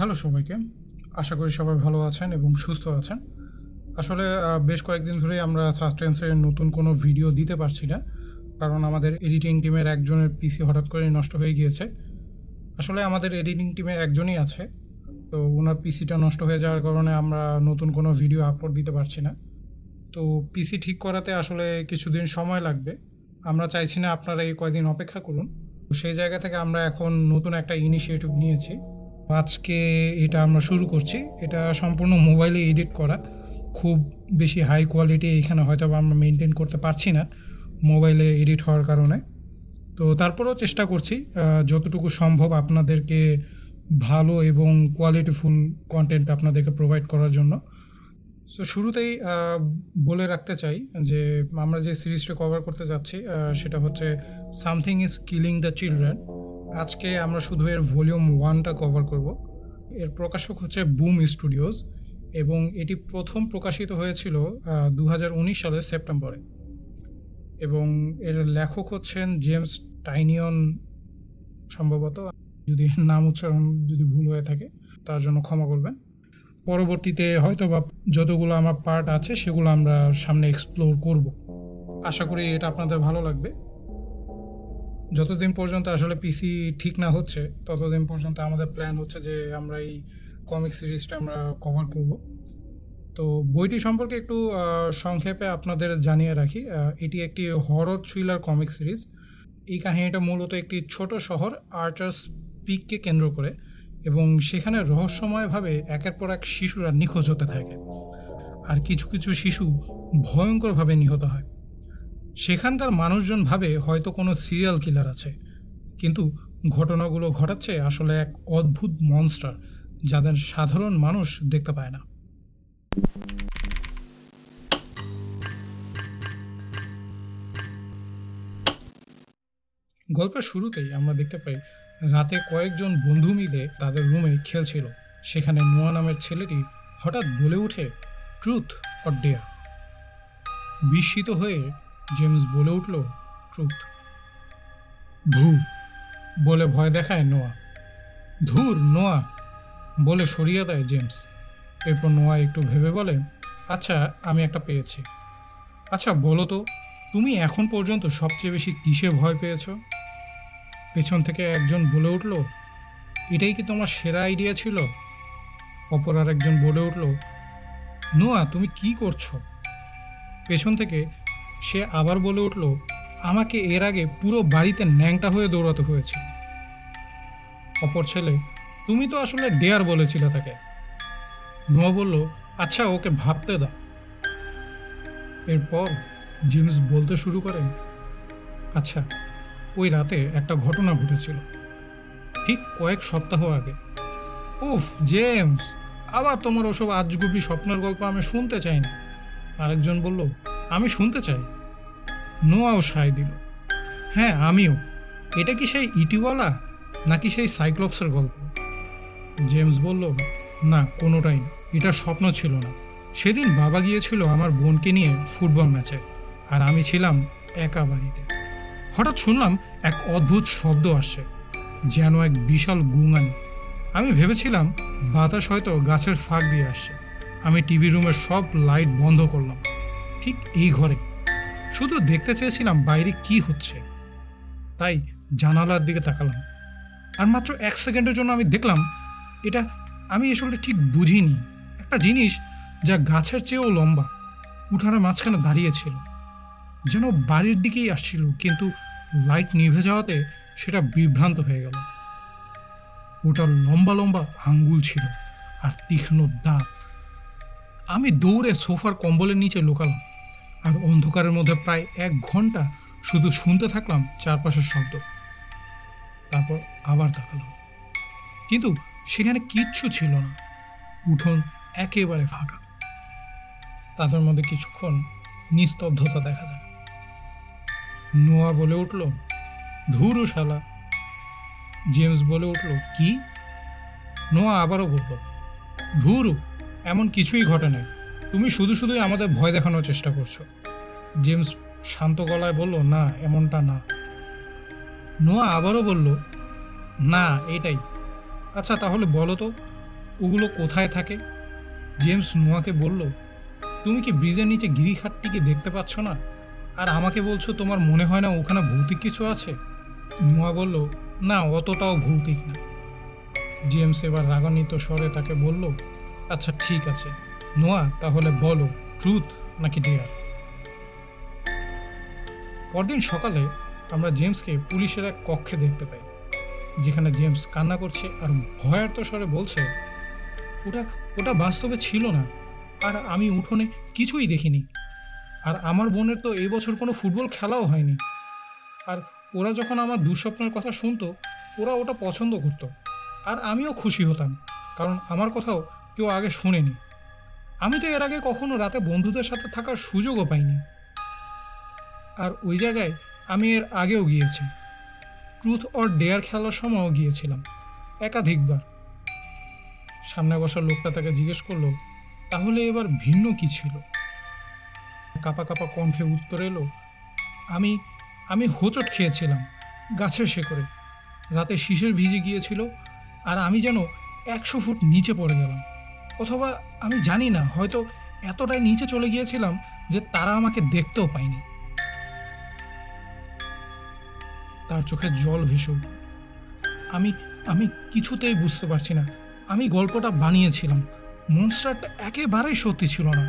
Hello সবাইকে। আশা করি সবাই ভালো আছেন এবং সুস্থ আছেন। আসলে বেশ কয়েকদিন ধরেই আমরা সাসটেন্সের নতুন কোনো ভিডিও দিতে পারছি না, কারণ আমাদের এডিটিং টিমের একজনের পিসি হঠাৎ করে নষ্ট হয়ে গিয়েছে। আসলে আমাদের এডিটিং টিমে একজনই আছে, তো ওনার পিসিটা নষ্ট হয়ে যাওয়ার কারণে আমরা নতুন কোনো ভিডিও আপলোড দিতে পারছি না। তো পিসি ঠিক করাতে আসলে কিছুদিন সময় লাগবে। আমরা চাইছি না আপনারা এই কয়দিন অপেক্ষা করুন। সেই জায়গা থেকে আমরা এখন নতুন একটা ইনিশিয়েটিভ নিয়েছি। আজকে এটা আমরা শুরু করছি। এটা সম্পূর্ণ মোবাইলে এডিট করা। খুব বেশি হাই কোয়ালিটি এখানে হয়তো আমরা মেনটেন করতে পারছি না মোবাইলে এডিট হওয়ার কারণে। তো তারপরেও চেষ্টা করছি যতটুকু সম্ভব আপনাদেরকে ভালো এবং কোয়ালিটিফুল কন্টেন্ট আপনাদেরকে প্রোভাইড করার জন্য। সো শুরুতেই বলে রাখতে চাই যে, আমরা যে সিরিজটা কভার করতে যাচ্ছি সেটা হচ্ছে something is killing the children আজকে আমরা শুধু এর ভলিউম ওয়ানটা কভার করব। এর প্রকাশক হচ্ছে বুম স্টুডিওজ এবং এটি প্রথম প্রকাশিত হয়েছিল দু হাজার উনিশ সালের সেপ্টেম্বরে। এবং এর লেখক হচ্ছেন জেমস টাইনিয়ন সম্ভবত। যদি নাম উচ্চারণ যদি ভুল হয়ে থাকে, তার জন্য ক্ষমা করবেন। পরবর্তীতে হয়তো বা যতগুলো আমার পার্ট আছে, সেগুলো আমরা সামনে এক্সপ্লোর করব। আশা করি এটা আপনাদের ভালো লাগবে। যতদিন পর্যন্ত আসলে পিসি ঠিক না হচ্ছে, ততদিন পর্যন্ত আমাদের প্ল্যান হচ্ছে যে আমরা এই কমিক সিরিজটা আমরা কভার করব। তো বইটি সম্পর্কে একটু সংক্ষেপে আপনাদের জানিয়ে রাখি এটি একটি হরর থ্রিলার কমিক সিরিজ এই কাহিনীটা মূলত একটি ছোট শহর আর্চার্স পিককে কেন্দ্র করে এবং সেখানে রহস্যময়ভাবে একের পর এক শিশুরা নিখোঁজ হতে থাকে। আর কিছু কিছু শিশু ভয়ঙ্করভাবে নিহত হয়। সেখানকার মানুষজন ভাবে হয়তো কোনো সিরিয়াল কিলার আছে। কিন্তু ঘটনাগুলো ঘটাচ্ছে আসলে এক অদ্ভুত মনস্টার যাদের সাধারণ মানুষ দেখতে পায় না। গল্পের শুরুতেই আমরা দেখতে পাই রাতে কয়েকজন বন্ধু মিলে তাদের রুমে খেলছিল। সেখানে নোয়া নামের ছেলেটি হঠাৎ বলে ওঠে ট্রুথ অর ডেয়ার বিস্মিত হয়ে জেমস বলে উঠল, ট্রুথ। ভু বলে ভয় দেখায় নোয়া। ধুর, নোয়া, বলে সরিয়ে দেয় জেমস। এরপর নোয়া একটু ভেবে বলে আচ্ছা আমি একটা পেয়েছি। আচ্ছা বলো তো, তুমি এখন পর্যন্ত সবচেয়ে বেশি কিসে ভয় পেয়েছ? পেছন থেকে একজন বলে উঠল, এটাই কি তোমার সেরা আইডিয়া ছিল? অপর আর একজন বলে উঠল, নোয়া, তুমি কি করছ? পেছন থেকে সে আবার বলে উঠল, আমাকে এর আগে পুরো বাড়িতে ন্যাংটা হয়ে দৌড়াতে হয়েছে। অপর ছেলে, তুমি তো আসলে ডেয়ার বলেছিলে তাকে। নোয়া বলল আচ্ছা ওকে ভাবতে দাও। এরপর জেমস বলতে শুরু করে আচ্ছা ওই রাতে একটা ঘটনা ঘটেছিল, ঠিক কয়েক সপ্তাহ আগে। উফ, জেমস, আবার তোমার ওসব আজগুবি স্বপ্নের গল্প আমি শুনতে চাই না। আরেকজন বলল আমি শুনতে চাই। নোয়াও সায় দিল। হ্যাঁ আমিও। এটা কি সেই ইটিওয়ালা, নাকি সেই সাইক্লপসের গল্প? জেমস বলল, না, কোনোটাই না। এটা স্বপ্ন ছিল না। সেদিন বাবা গিয়েছিল আমার বোনকে নিয়ে ফুটবল ম্যাচে, আর আমি ছিলাম একা বাড়িতে। হঠাৎ শুনলাম এক অদ্ভুত শব্দ আসছে, যেন এক বিশাল গুঙানি আমি ভেবেছিলাম বাতাস হয়তো গাছের ফাঁক দিয়ে আসছে। আমি টিভি রুমের সব লাইট বন্ধ করলাম। ঠিক এই ঘরে। শুধু দেখতে চেয়েছিলাম বাইরে কি হচ্ছে। তাই জানালার দিকে তাকালাম। আর মাত্র এক সেকেন্ডের জন্য আমি দেখলাম, এটা আমি আসলে ঠিক বুঝিনি। একটা জিনিস যা গাছের চেয়েও লম্বা উঠানের মাঝখানে দাঁড়িয়েছিল যেন বাড়ির দিকেই আসছিল, কিন্তু লাইট নিভে যাওয়াতে সেটা বিভ্রান্ত হয়ে গেল। ওটার লম্বা লম্বা আঙ্গুল ছিল, আর তীক্ষ্ণ দাঁত। আমি দৌড়ে সোফার কম্বলের নিচে লুকালাম। আর অন্ধকারের মধ্যে প্রায় এক ঘণ্টা শুধু শুনতে থাকলাম চারপাশের শব্দ। তারপর আবার তাকালাম। কিন্তু সেখানে কিচ্ছু ছিল না। উঠোন একেবারে ফাঁকা। তাদের মধ্যে কিছুক্ষণ নিস্তব্ধতা দেখা যায়। নোয়া বলে উঠল, ধুরু শালা। জেমস বলে উঠল, কি? নোয়া আবারও বলল, ধুরু, এমন কিছুই ঘটে নাই। তুমি শুধু শুধুই আমাদের ভয় দেখানোর চেষ্টা করছ। জেমস শান্ত গলায় বলল, না, এমনটা না। নোয়া আবারও বলল, না, এটাই। আচ্ছা তাহলে বলো তো, ওগুলো কোথায় থাকে? জেমস নোয়াকে বলল, তুমি কি ব্রিজের নিচে গিরিখাটটিকে দেখতে পাচ্ছ না? আর আমাকে বলছো তোমার মনে হয় না ওখানে ভৌতিক কিছু আছে? নোয়া বলল, না, অতটাও ভৌতিক না। জেমস এবার রাগান্বিত স্বরে তাকে বলল আচ্ছা ঠিক আছে। নোয়া, তাহলে বলো, ট্রুথ নাকি ডেয়ার? পরদিন সকালে আমরা জেমসকে পুলিশের এক কক্ষে দেখতে পাই, যেখানে জেমস কান্না করছে আর ভয়ার্ত স্বরে বলছে, ওটা ওটা বাস্তবে ছিল না, আর আমি উঠোনে কিছুই দেখিনি, আর আমার বোনের তো এই বছর কোনো ফুটবল খেলাও হয়নি, আর ওরা যখন আমার দুঃস্বপ্নের কথা শুনতো, ওরা ওটা পছন্দ করতো, আর আমিও খুশি হতাম, কারণ আমার কথাও কেউ আগে শুনেনি। আমি তো এর আগে কখনো রাতে বন্ধুদের সাথে থাকার সুযোগও পাইনি। আর ওই জায়গায় আমি এর আগেও গিয়েছি। ট্রুথ অর ডেয়ার খেলার সময়ও গিয়েছিলাম, একাধিকবার। সামনে বসা লোকটা তাকে জিজ্ঞেস করল, তাহলে এবার ভিন্ন কি ছিল? কাপা কাপা কণ্ঠে উত্তর এলো, আমি আমি হোঁচট খেয়েছিলাম, গাছের শেকড়ে। রাতে শিশের ভিজে গিয়েছিল, আর আমি যেন একশো ফুট নিচে পড়ে গেলাম। অথবা আমি জানি না, হয়তো এতটাই নিচে চলে গিয়েছিলাম যে তারা আমাকে দেখতেও পায়নি। তার চোখে জল ভেসে আমি আমি কিছুতেই বুঝতে পারছি না। আমি গল্পটা বানিয়েছিলাম। মনস্টারটা একেবারেই সত্যি ছিল না।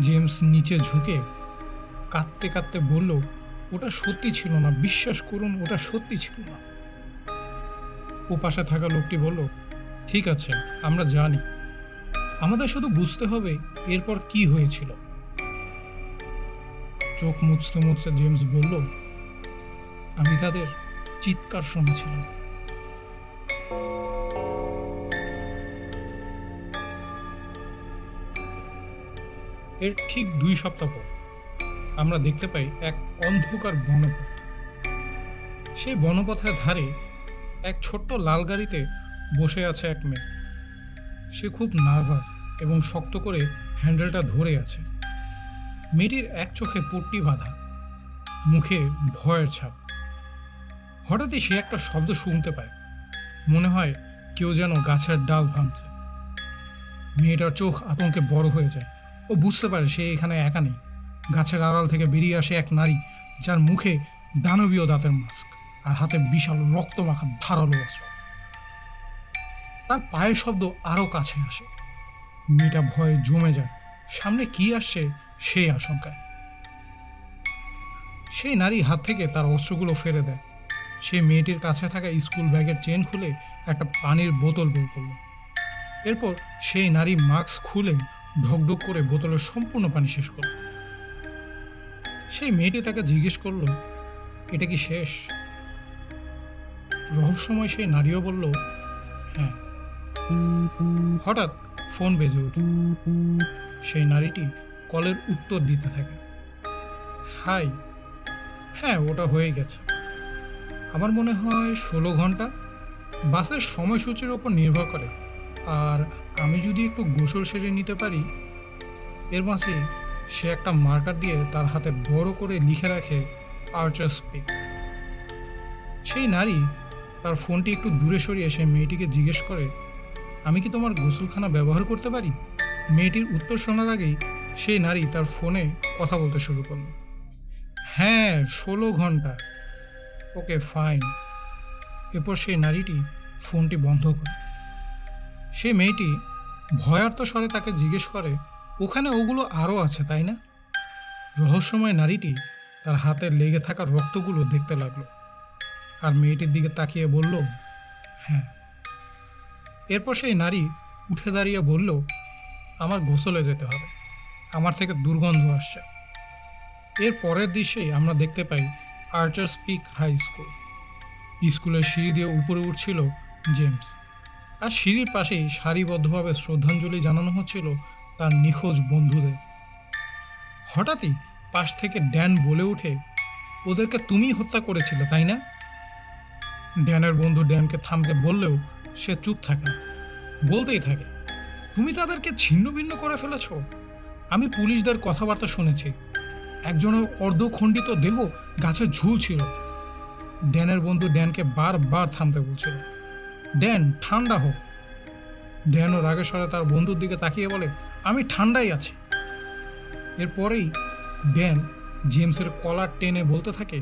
জেমস নিচে ঝুঁকে কাঁদতে কাঁদতে বলল, ওটা সত্যি ছিল না, বিশ্বাস করুন, ওটা সত্যি ছিল না। ও পাশে থাকা লোকটি বলল ঠিক আছে, আমরা জানি। আমাদের শুধু বুঝতে হবে এরপর কি হয়েছিল। চোখ মুছতে মুছতে জেমস বলল, আমি তাদের চিৎকার শুনেছিলাম। এর ঠিক দুই সপ্তাহ পর আমরা দেখতে পাই এক অন্ধকার বনপথ। সেই বনপথের ধারে এক ছোট্ট লাল গাড়িতে বসে আছে এক মেয়ে। সে খুব নার্ভাস এবং শক্ত করে হ্যান্ডেলটা ধরে আছে। মেয়েটির এক চোখে পট্টি বাঁধা, মুখে ভয়ের ছাপ। হঠাৎই সে একটা শব্দ শুনতে পায়। মনে হয় কেউ যেন গাছের ডাল ভাঙছে। মেয়েটার চোখ আতঙ্কে বড় হয়ে যায়। ও বুঝতে পারে সে এখানে একা নেই। গাছের আড়াল থেকে বেরিয়ে আসে এক নারী, যার মুখে দানবীয় দাঁতের মাস্ক আর হাতে বিশাল রক্তমাখা ধারালো অস্ত্র। তার পায়ের শব্দ আরও কাছে আসে। মেয়েটা ভয়ে জমে যায়। সামনে কি আসছে সেই আশঙ্কায়। সেই নারী হাত থেকে তার অস্ত্রগুলো ফেলে দেয়। সে মেয়েটির কাছে থাকা স্কুল ব্যাগের চেন খুলে একটা পানির বোতল বের করল। এরপর সেই নারী মাস্ক খুলে ঢকঢক করে বোতলের সম্পূর্ণ পানি শেষ করল। সেই মেয়েটি তাকে জিজ্ঞেস করল, এটা কি শেষ? রহস্যময় সেই নারীও বলল হ্যাঁ। হঠাৎ ফোন বেজে উঠল সেই নারীটি কলের উত্তর দিতে থাকে। হাই। হ্যাঁ ওটা হয়ে গেছে। আমার মনে হয় ষোলো ঘণ্টা। বাসের সময়সূচির ওপর নির্ভর করে। আর আমি যদি একটু গোসল সেরে নিতে পারি, এর মাঝে সে একটা মার্কার দিয়ে তার হাতে বড় করে লিখে রাখে, আর্চার স্পিক। সেই নারী তার ফোনটি একটু দূরে সরিয়ে সেই মেয়েটিকে জিজ্ঞেস করে আমি কি তোমার গোসলখানা ব্যবহার করতে পারি? মেয়েটির উত্তর শোনার আগেই সেই নারী তার ফোনে কথা বলতে শুরু করল। হ্যাঁ ষোলো ঘণ্টা। Okay, fine. এরপর সেই নারীটি ফোনটি বন্ধ করে। সে মেয়েটি ভয়ার্ত স্বরে তাকে জিজ্ঞেস করে, ওখানে ওগুলো আরও আছে, তাই না? রহস্যময় নারীটি তার হাতে লেগে থাকা রক্তগুলো দেখতে লাগল। আর মেয়েটির দিকে তাকিয়ে বলল হ্যাঁ। এরপর সেই নারী উঠে দাঁড়িয়ে বলল, আমার গোসলে যেতে হবে। আমার থেকে দুর্গন্ধ আসছে। এর পরের দৃশ্যেই আমরা দেখতে পাই আর্চার্স পিক হাই স্কুল। স্কুলের সিঁড়ি দিয়ে উপরে উঠছিল জেমস। আর সিঁড়ির পাশেই সারিবদ্ধভাবে শ্রদ্ধাঞ্জলি জানানো হচ্ছিল তার নিখোঁজ বন্ধুদের। হঠাৎই পাশ থেকে ড্যান বলে উঠে, ওদেরকে তুমিই হত্যা করেছিলে, তাই না? ড্যানের বন্ধু ড্যানকে থামতে বললেও সে চুপ থাকে না। বলতেই থাকে, তুমি তাদেরকে ছিন্ন ভিন্ন করে ফেলেছ? আমি পুলিশদের কথাবার্তা শুনেছি। একজনের অর্ধখণ্ডিত দেহ গাছে ঝুলছিল। ড্যানের বন্ধু ড্যানকে বারবার থামতে বলছিল, ড্যান, ঠান্ডা হোক ড্যানও রাগের স্বরে তার বন্ধুর দিকে তাকিয়ে বলে, আমি ঠান্ডাই আছি। এরপরেই ড্যান জেমসের কলার টেনে বলতে থাকে,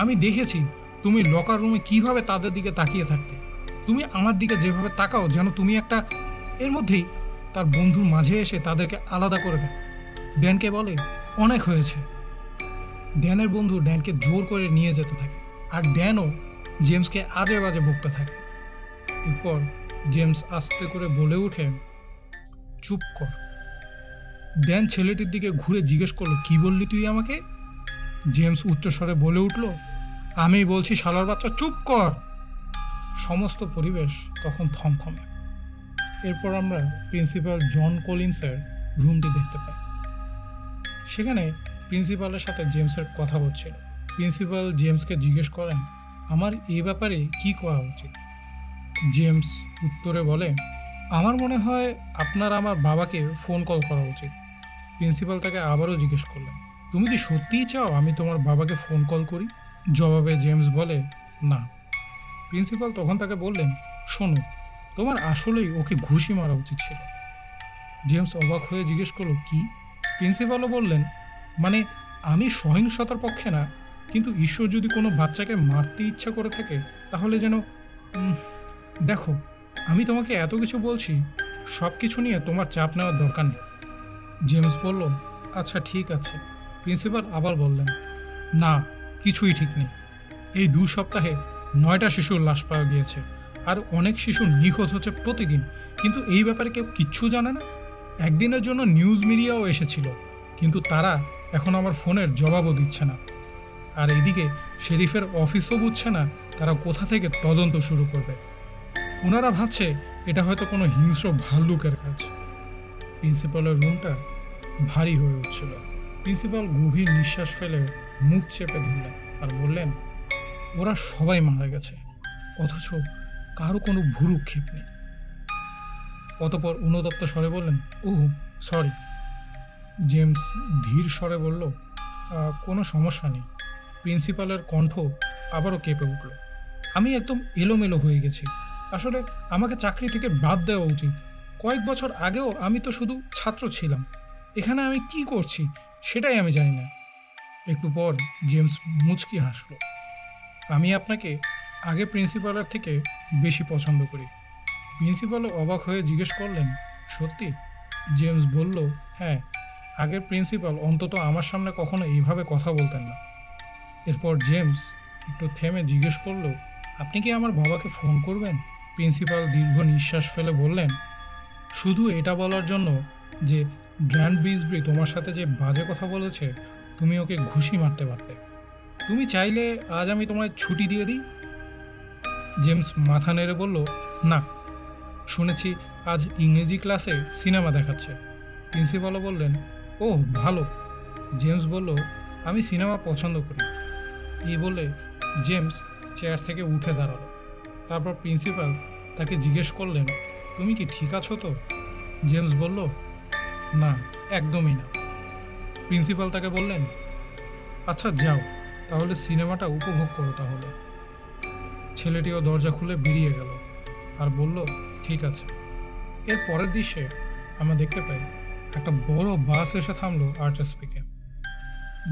আমি দেখেছি তুমি লকার রুমে কীভাবে তাদের দিকে তাকিয়ে থাকতে। তুমি আমার দিকে যেভাবে তাকাও, যেন তুমি একটা এর মধ্যেই তার বন্ধুর মাঝে এসে তাদেরকে আলাদা করে দেয় ড্যানকে বলে, অনেক হয়েছে। ড্যানের বন্ধু ড্যানকে জোর করে নিয়ে যেতে থাকে, আর ড্যানও জেমসকে আজে বাজে বকতে থাকে। এরপর জেমস আস্তে করে বলে ওঠে, চুপ কর। ড্যান ছেলেটির দিকে ঘুরে জিজ্ঞেস করল, কি বললি তুই আমাকে? জেমস উচ্চস্বরে বলে উঠল, আমি বলছি শালার বাচ্চা, চুপ কর। সমস্ত পরিবেশ তখন থমথমে। এরপর আমরা প্রিন্সিপাল জন কলিন্সের রুমটি দেখতে পাই। সেখানে প্রিন্সিপালের সাথে জেমসের কথা হচ্ছিল। প্রিন্সিপাল জেমসকে জিজ্ঞেস করেন, আমার এই ব্যাপারে কি করা উচিত? জেমস উত্তরে বলে, আমার মনে হয় আপনার আমার বাবাকে ফোন কল করা উচিত। প্রিন্সিপাল তাকে আবারও জিজ্ঞেস করলেন, তুমি কি সত্যিই চাও আমি তোমার বাবাকে ফোন কল করি? জবাবে জেমস বলে, না। প্রিন্সিপাল তখন তাকে বললেন, শোনো, তোমার আসলেই ওকে ঘুষি মারা উচিত ছিল। জেমস অবাক হয়ে জিজ্ঞেস করল, কি? প্রিন্সিপালও বললেন মানে আমি সহিংসতার পক্ষে না, কিন্তু ঈশ্বর যদি কোনো বাচ্চাকে মারতে ইচ্ছা করে থাকে, তাহলে যেন দেখো, আমি তোমাকে এত কিছু বলছি, সব কিছু নিয়ে তোমার চাপ নেওয়ার দরকার নেই। জেমস বলল আচ্ছা ঠিক আছে। প্রিন্সিপাল আবার বললেন, না, কিছুই ঠিক নেই। এই দু সপ্তাহে নয়টা শিশুর লাশ পাওয়া গিয়েছে। আর অনেক শিশু নিখোঁজ হচ্ছে প্রতিদিন। কিন্তু এই ব্যাপারে কেউ কিচ্ছু জানে না? একদিনের জন্য নিউজ মিডিয়াও এসেছিল। কিন্তু তারা এখন আমার ফোনের জবাবও দিচ্ছে না। আর এইদিকে শেরিফের অফিসও বুঝছে না তারা কোথা থেকে তদন্ত শুরু করবে। ওনারা ভাবছে এটা হয়তো কোনো হিংস্র ভাল্লুকের কাজ। প্রিন্সিপালের রুমটা ভারী হয়ে উঠছিল। প্রিন্সিপাল গভীর নিঃশ্বাস ফেলে মুখ চেপে ধরলেন আর বললেন ওরা সবাই মারা গেছে। অথচ কারও কোনো ভুরুক্ষেপ নেই। অতপর অনুদপ্ত স্বরে বললেন ওহ সরি জেমস ধীর স্বরে বলল "আহ, কোনো সমস্যা নেই। প্রিন্সিপালের কণ্ঠ আবারও কেঁপে উঠল। আমি একদম এলোমেলো হয়ে গেছি। আসলে আমাকে চাকরি থেকে বাদ দেওয়া উচিত। কয়েক বছর আগেও আমি তো শুধু ছাত্র ছিলাম। এখানে আমি কি করছি সেটাই আমি জানি না। একটু পর জেমস মুচকি হাসলো। আমি আপনাকে আগে প্রিন্সিপালের থেকে বেশি পছন্দ করি। প্রিন্সিপালও অবাক হয়ে জিজ্ঞেস করলেন, সত্যি? জেমস বলল হ্যাঁ আগের প্রিন্সিপাল অন্তত আমার সামনে কখনো এইভাবে কথা বলতেন না। এরপর জেমস একটু থেমে জিজ্ঞেস করল, আপনি কি আমার বাবাকে ফোন করবেন? প্রিন্সিপাল দীর্ঘ নিঃশ্বাস ফেলে বললেন, শুধু এটা বলার জন্য যে, গ্র্যান্ড বিসব্রি তোমার সাথে যে বাজে কথা বলেছে, তুমি ওকে ঘুষি মারতে পারতে। তুমি চাইলে আজ আমি তোমায় ছুটি দিয়ে দিই। জেমস মাথা নেড়ে বলল, না, শুনেছি আজ ইংরেজি ক্লাসে সিনেমা দেখাচ্ছে। প্রিন্সিপালও বললেন, ও, ভালো। জেমস বলল, আমি সিনেমা পছন্দ করি। এই বলে জেমস চেয়ার থেকে উঠে দাঁড়াল। তারপর প্রিন্সিপাল তাকে জিজ্ঞেস করলেন, তুমি কি ঠিক আছো তো? জেমস বলল, না, একদমই না। প্রিন্সিপাল তাকে বললেন আচ্ছা যাও। তাহলে সিনেমাটা উপভোগ করো তাহলে। ছেলেটিও দরজা খুলে বেরিয়ে গেল আর বলল, ঠিক আছে। এর পরের দৃশ্যে আমরা দেখতে পাই একটা বড় বাস এসে থামলো আর্চার স্পিকে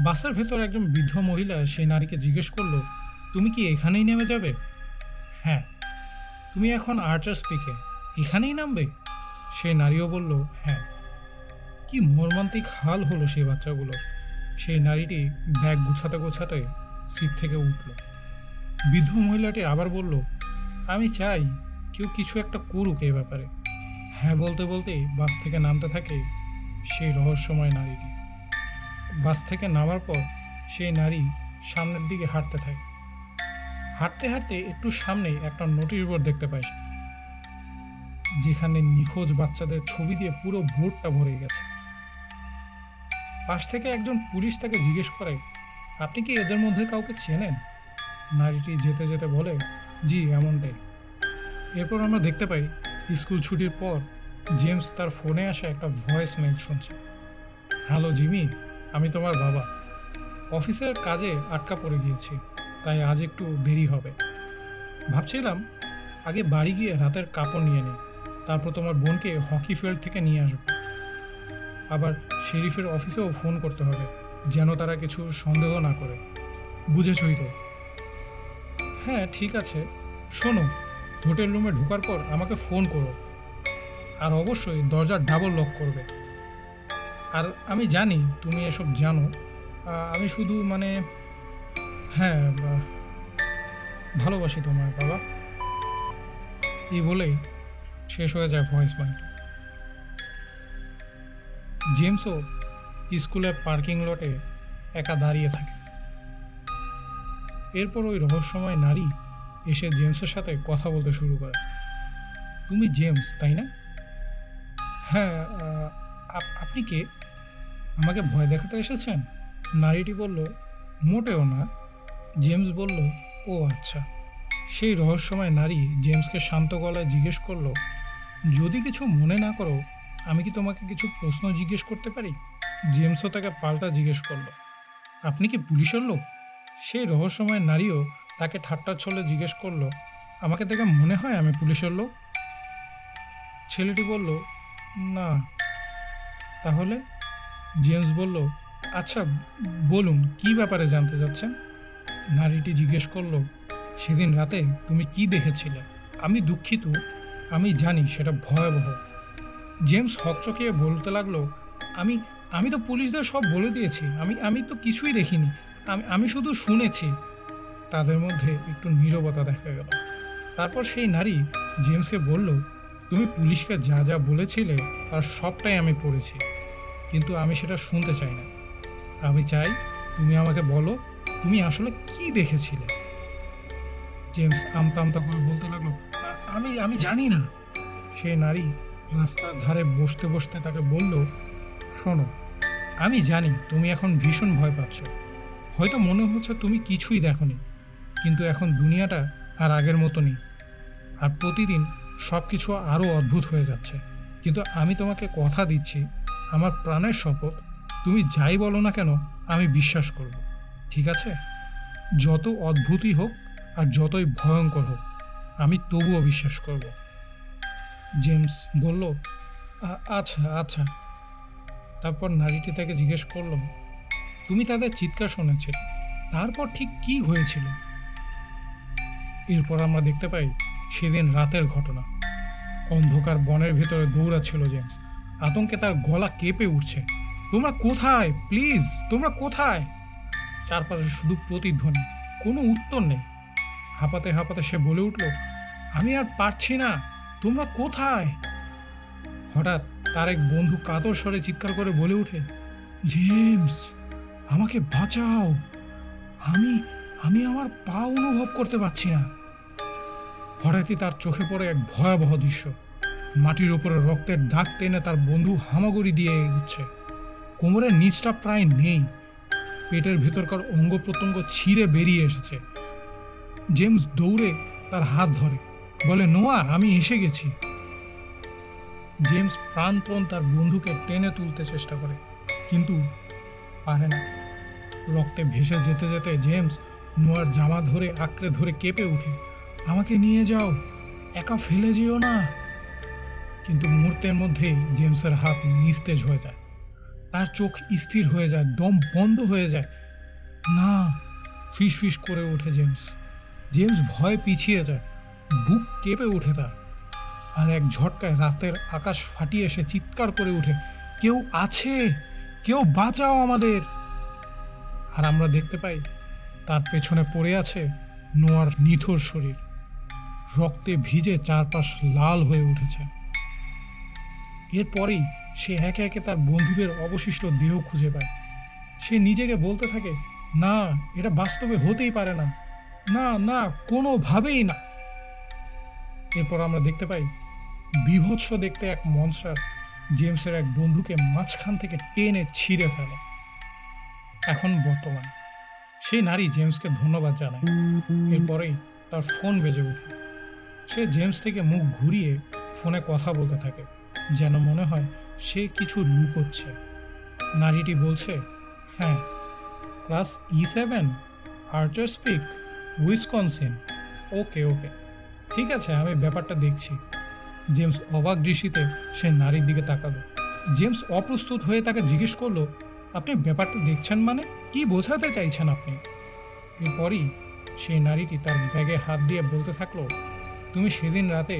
বাসের ভেতর একজন বৃদ্ধ মহিলা সেই নারীকে জিজ্ঞেস করল, তুমি কি এখানেই নেমে যাবে? হ্যাঁ। তুমি এখন আর্চার স্পিকে এখানেই নামবে? সেই নারীও বলল হ্যাঁ। কি মর্মান্তিক হাল হলো সেই বাচ্চাগুলোর? সেই নারীটি ব্যাগ গুছাতে গোছাতে সিট থেকে উঠল। বৃদ্ধ মহিলাটি আবার বলল, আমি চাই কেউ কিছু একটা করুক এ ব্যাপারে। হ্যাঁ বলতে বলতে বাস থেকে নামতে থাকে সেই রহস্যময় নারীটি। বাস থেকে নামার পর সেই নারী সামনের দিকে হাঁটতে থাকে। হাঁটতে হাঁটতে একটু সামনে একটা নোটিশ বোর্ড দেখতে পায় যেখানে নিখোঁজ বাচ্চাদের ছবি দিয়ে পুরো বোর্ডটা ভরে গেছে। পাশ থেকে একজন পুলিশ তাকে জিজ্ঞেস করে, আপনি কি এদের মধ্যে কাউকে চেনেন? নারীটি যেতে যেতে বলে, জি, এমনটাই। এরপর আমরা দেখতে পাই, স্কুল ছুটির পর জেমস তার ফোনে আসা একটা ভয়েস মেল শুনছে। হ্যালো, জিমি, আমি তোমার বাবা। অফিসের কাজে আটকা পড়ে গিয়েছি, তাই আজ একটু দেরি হবে। ভাবছিলাম, আগে বাড়ি গিয়ে রাতের কাপড় নিয়ে নে তারপর তোমার বোনকে হকি ফিল্ড থেকে নিয়ে আসব। আবার শেরিফের অফিসেও ফোন করতে হবে, যেন তারা কিছু সন্দেহ না করে। বুঝেছই তো হ্যাঁ ঠিক আছে। শোনো, হোটেল রুমে ঢোকার পর আমাকে ফোন করো। আর অবশ্যই দরজার ডাবল লক করবে। আর আমি জানি তুমি এসব জানো। আমি শুধু মানে হ্যাঁ ভালোবাসি তোমায়, বাবা। এই বলেই শেষ হয়ে যায় ভয়েস পয়েন্ট জেমসও স্কুলের পার্কিং লটে একা দাঁড়িয়ে থাকে। এরপর ওই রহস্যময় নারী এসে জেমসের সাথে কথা বলতে শুরু করে। তুমি জেমস, তাই না? হ্যাঁ আপ- আপনি কে? আমাকে ভয় দেখাতে এসেছেন? নারীটি বলল, মোটেও না। জেমস বলল, ও আচ্ছা। সেই রহস্যময় নারী জেমসকে শান্ত গলায় জিজ্ঞেস করল, যদি কিছু মনে না করো আমি কি তোমাকে কিছু প্রশ্ন জিজ্ঞেস করতে পারি? জেমসও তাকে পাল্টা জিজ্ঞেস করল। আপনি কি পুলিশের লোক? সেই রহস্যময় নারীও তাকে ঠাট্টার ছলে জিজ্ঞেস করল, আমাকে দেখে মনে হয় আমি পুলিশের লোক? ছেলেটি বলল, না। তাহলে জেমস বলল আচ্ছা বলুন, কি ব্যাপারে জানতে চাচ্ছেন? নারীটি জিজ্ঞেস করল, সেদিন রাতে তুমি কি দেখেছিলে? আমি দুঃখিত, আমি জানি সেটা ভয়াবহ। জেমস হকচকিয়ে বলতে লাগল, আমি আমি তো পুলিশদের সব বলে দিয়েছি। আমি আমি তো কিছুই দেখিনি। আমি আমি শুধু শুনেছি। তাদের মধ্যে একটু নীরবতা দেখা গেল। তারপর সেই নারী জেমসকে বলল, তুমি পুলিশকে যা যা বলেছিলে, তার সবটাই আমি পড়েছি। কিন্তু আমি সেটা শুনতে চাই না। আমি চাই তুমি আমাকে বলো, তুমি আসলে কি দেখেছিলে? জেমস আমতা আমতা করে বলতে লাগল আমি আমি জানি না। সে নারী রাস্তার ধারে বসতে বসতে তাকে বলল, শোনো, আমি জানি তুমি এখন ভীষণ ভয় পাচ্ছ। হয়তো মনে হচ্ছে তুমি কিছুই দেখোনি, কিন্তু এখন দুনিয়াটা আর আগের মতো নেই। আর প্রতিদিন সব কিছু আরও অদ্ভুত হয়ে যাচ্ছে। কিন্তু আমি তোমাকে কথা দিচ্ছি, আমার প্রাণের শপথ, তুমি যাই বলো না কেন, আমি বিশ্বাস করব, ঠিক আছে? যত অদ্ভুতই হোক আর যতই ভয়ঙ্কর হোক, আমি তবুও বিশ্বাস করব। জেমস বলল আচ্ছা আচ্ছা। তারপর নারীটি তাকে জিজ্ঞেস করল, তুমি তাদের চিৎকার শুনেছিলে তারপর ঠিক কি হয়েছিল? এরপর আমরা দেখতে পাই সেদিন রাতের ঘটনা। অন্ধকার বনের ভেতরে দৌড়াচ্ছিল জেমস। আতঙ্কে তার গলা কেঁপে উঠছে। তোমরা কোথায়? প্লিজ, তোমরা কোথায়? চারপাশে শুধু প্রতিধ্বনি, কোনো উত্তর নেই। হাঁপাতে হাঁপাতে সে বলে উঠল, আমি আর পারছি না। তোমরা কোথায়? হঠাৎ তার এক বন্ধু কাতর স্বরে চিৎকার করে বলে ওঠে, জেমস, আমাকে বাঁচাও। আমি আমি আমার পা অনুভব করতে পারছি না। হঠাৎই তার চোখে পড়ে এক ভয়াবহ দৃশ্য। মাটির উপরে রক্তের দাগ টেনে তার বন্ধু হামাগুড়ি দিয়ে এগুচ্ছে কোমরের নিচটা প্রায় নেই। পেটের ভেতরকার অঙ্গ প্রত্যঙ্গ ছিঁড়ে বেরিয়ে এসেছে। জেমস দৌড়ে তার হাত ধরে। বলে, নোয়া, আমি এসে গেছি। জেমস প্রাণপণ তার বন্ধুকে টেনে তুলতে চেষ্টা করে, কিন্তু পারে না। রক্তে ভেসে যেতে যেতে জেমস নোয়ার জামা ধরে, আঁকড়ে ধরে কেঁপে উঠে আমাকে নিয়ে যাও, একা ফেলে যেও না। কিন্তু মুহূর্তের মধ্যে জেমসের হাত নিস্তেজ হয়ে যায়। তার চোখ স্থির হয়ে যায়, দম বন্ধ হয়ে যায়। না ফিস ফিস করে ওঠে জেমস। জেমস ভয় পিছিয়ে যায়। বুক কেঁপে ওঠে তার। আর এক ঝটকায় রাতের আকাশ ফাটিয়ে এসে চিৎকার করে ওঠে, কেউ আছে? কেউ বাঁচাও আমাদের! আর আমরা দেখতে পাই, তার পেছনে পড়ে আছে নোয়ার নিথর শরীর। রক্তে ভিজে চারপাশ লাল হয়ে উঠেছে। এরপরেই সে একে একে তার বন্ধুদের অবশিষ্ট দেহ খুঁজে পায়। সে নিজেকে বলতে থাকে, না, এটা বাস্তবে হতেই পারে না। না না, কোনোভাবেই না। এরপর আমরা দেখতে পাই, বিভৎস দেখতে এক মনস্টার জেমসের এক বন্ধুকে মাঝখান থেকে টেনে ছিঁড়ে ফেলে। এখন বর্তমান, সেই নারী জেমসকে ধন্যবাদ জানায়। এরপরেই তার ফোন বেজে ওঠে। সে জেমস থেকে মুখ ঘুরিয়ে ফোনে কথা বলতে থাকে, যেন মনে হয় সে কিছু লুকোচ্ছে। নারীটি বলছে হ্যাঁ ক্লাস ই seven Archer's Peak Wisconsin okay okay. ঠিক আছে, আমি ব্যাপারটা দেখছি। জেমস অবাক দৃষ্টিতে সে নারীর দিকে তাকালো। জেমস অপ্রস্তুত হয়ে তাকে জিজ্ঞেস করল, আপনি ব্যাপারটা দেখছেন মানে? কি বোঝাতে চাইছেন আপনি? এরপরই সেই নারীটি তার ব্যাগে হাত দিয়ে বলতে থাকল, তুমি সেদিন রাতে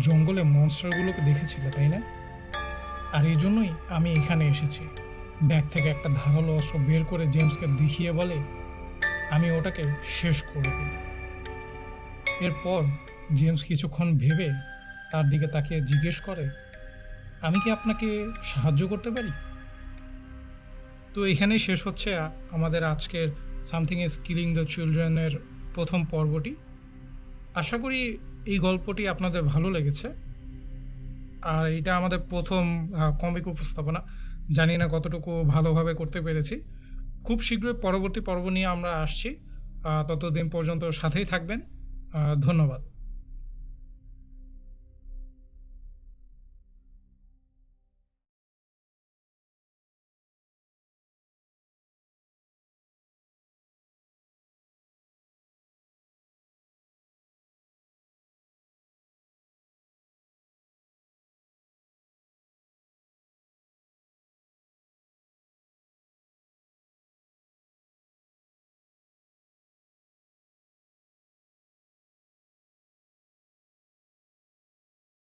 জঙ্গলে মনস্টারগুলোকে দেখেছিলে, তাই না? আর এই জন্যই আমি এখানে এসেছি। ব্যাগ থেকে একটা ধারালো অস্ত্র বের করে জেমসকে দেখিয়ে বলে, আমি ওটাকে শেষ করে দিই এরপর জেমস কিছুক্ষণ ভেবে তার দিকে তাকিয়ে জিজ্ঞেস করে, আমি কি আপনাকে সাহায্য করতে পারি? তো এখানেই শেষ হচ্ছে আমাদের আজকের সামথিং ইজ কিলিং দ্য চিলড্রেনের প্রথম পর্বটি। আশা করি এই গল্পটি আপনাদের ভালো লেগেছে। আর এটা আমাদের প্রথম কমিক উপস্থাপনা। জানি না কতটুকু ভালোভাবে করতে পেরেছি। খুব শীঘ্রই পরবর্তী পর্ব নিয়ে আমরা আসছি। ততদিন পর্যন্ত সাথেই থাকবেন। ধন্যবাদ।